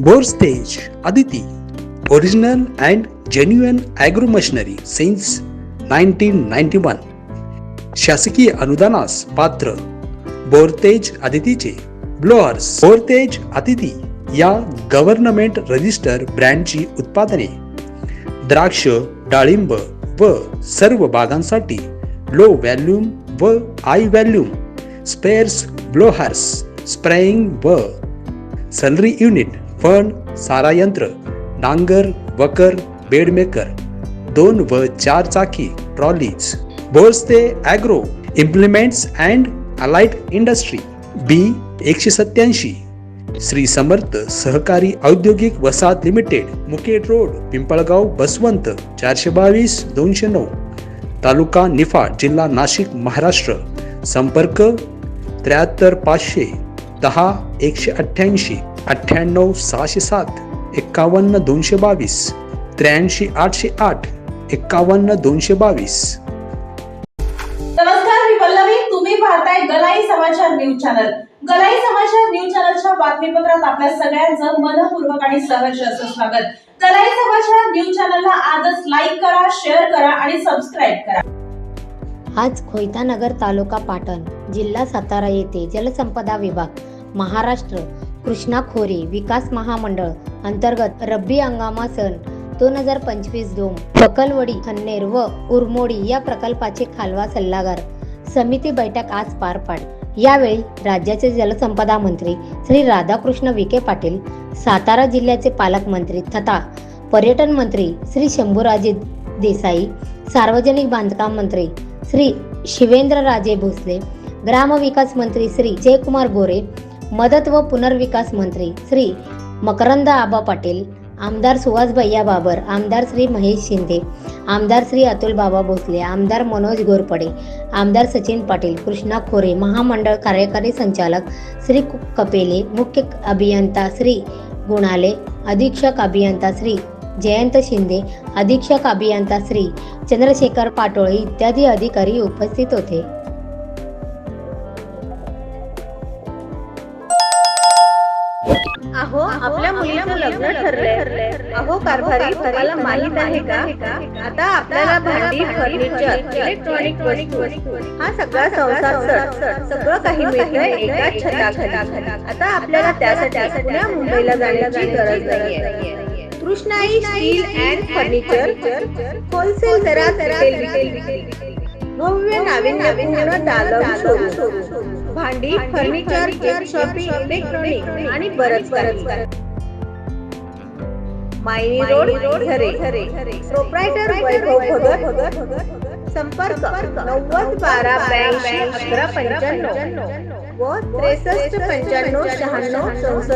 बोरस्टेज Aditi original and genuine agro machinery since nineteen ninety one शासकीय अनुदानास पात्र बोरतेज अदितीचे blowers बोरतेज Aditi या गव्हर्नमेंट रजिस्टर ब्रँडची उत्पादने द्राक्ष डाळिंब व सर्व बागांसाठी लो व्हॅल्यूम व I volume sprayers blowers spraying व सनरी युनिट फण सारा यंत्र नांगर वकर बेडमेकर दोन व चार चाकी trolleys Borste agro implements and allied industry B एकशे सत्याऐंशी श्री समर्थ सहकारी औद्योगिक वसाहत लिमिटेड मुकेट रोड पिंपळगाव बसवंत चारशे बावीस दोनशे नऊ तालुका निफाड जिल्हा नाशिक महाराष्ट्र संपर्क त्र्याहत्तर पाचशे दहा एकशे अठ्ठ्याऐंशी. अठ्ठ्याण्णव सहाशे सात एक्कावन्न दोनशे बावीस त्र्याऐंशी आठशे आठ एक्कावन्न दोनशे बावीस. नमस्कार मी पल्लवी तुम्ही पाहताय गलाई समाचार न्यूज चॅनल. गलाई समाचार न्यूज चॅनलच्या बातमीपत्रात आपल्या सगळ्यांचं मनपूर्वक आणि सहर्ष असं स्वागत. गलाई समाचार न्यूज चॅनलला आजच लाईक करा शेअर करा आणि सबस्क्राईब करा. आज खोयतानगर तालुका पाटण जिल्हा सातारा येथे जलसंपदा विभाग महाराष्ट्र कृष्णा खोरे विकास महामंडळ अंतर्गत रब्बी हंगामा सण दोन हजार पंचवीस दोन पकलवडी खन्नेर व उरमोडी या प्रकल्पाचे खालवा सल्लागार समिती बैठक आज पार पाड यावेळी राज्याचे जलसंपदा मंत्री श्री राधाकृष्ण विखे पाटील सातारा जिल्ह्याचे पालकमंत्री तथा पर्यटन मंत्री श्री शंभूराजे देसाई सार्वजनिक बांधकाम मंत्री श्री शिवेंद्रराजे भोसले ग्रामविकास मंत्री श्री जयकुमार गोरे मदत व पुनर्विकास मंत्री श्री मकरंद आबा पाटील आमदार सुहास भैया बाबर आमदार श्री महेश शिंदे आमदार श्री अतुल बाबा भोसले आमदार मनोज गोरपडे आमदार सचिन पाटील कृष्णा खोरे महामंडळ कार्यकारी संचालक श्री कपेले मुख्य अभियंता श्री गुणाले अधीक्षक अभियंता श्री जयंत शिंदे अधीक्षक अभियंता श्री चंद्रशेखर पाटोळे इत्यादी अधिकारी उपस्थित होते. अहो आपल्या मुलीचं लग्न ठरलंय. अहो कारभारी तुम्हाला माहीत आहे का? आता आपल्याला भांडी फर्निचर इलेक्ट्रॉनिक वस्तू. हा सगळा संसार सर सगळं काही मिळतंय एकाच छताखाली. आता आपल्याला त्यासाठी पुण्या मुंबईला जाण्याची गरज नाहीये. Krishnai steel and furniture. Wholesale दरात रिटेल. भव्य नाविन्यपूर्ण दालम शोरूम. भांडी फर्निचर शॉपिंग इलेक्ट्रॉनिक आणि बरंच बरंच मायनी रोड झरे प्रोप्रायटर वैभव भगत संपर्क. नव्वद बारा ब्याऐंशी अकरा पंच्याण्णव. व त्रेसष्ट पंच्याण्णव शहाण्णव चौसष्ट.